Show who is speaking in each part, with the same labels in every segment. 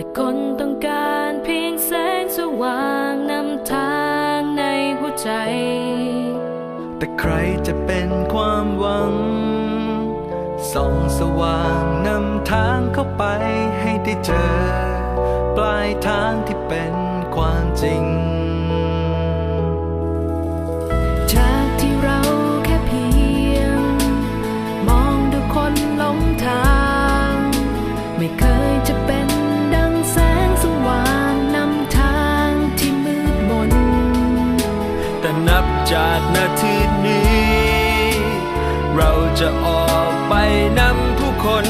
Speaker 1: และคนต้องการเพียงแสงสว่างนำทางในหัวใจ
Speaker 2: แต่ใครจะเป็นความหวัง ส่องสว่างนำทางเข้าไปให้ได้เจอ ปลายทางที่เป็นความจริง
Speaker 1: จากนาทีนี้
Speaker 2: เราจะออกไปนำผู้คน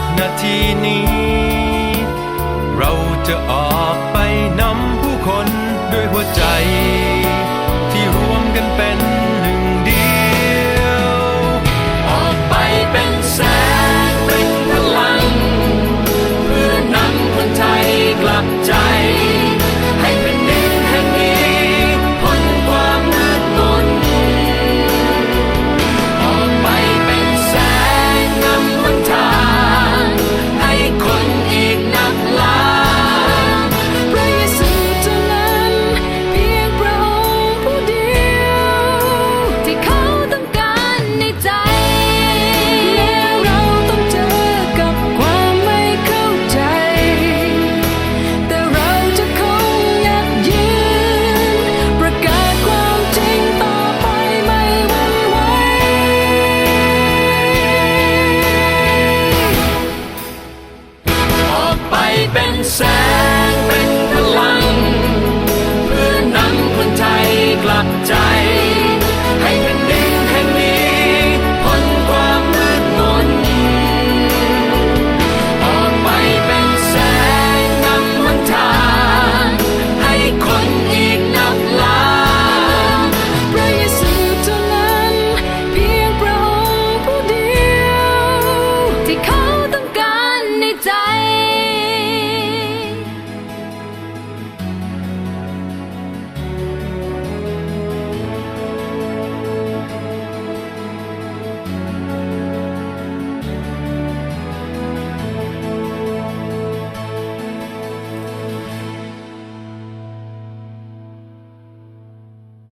Speaker 2: จากนา
Speaker 1: ทีนี้ เราจะ
Speaker 2: ออกไปนำผู้คนด้วยหัวใจ ที่รวมกันเป็น 자.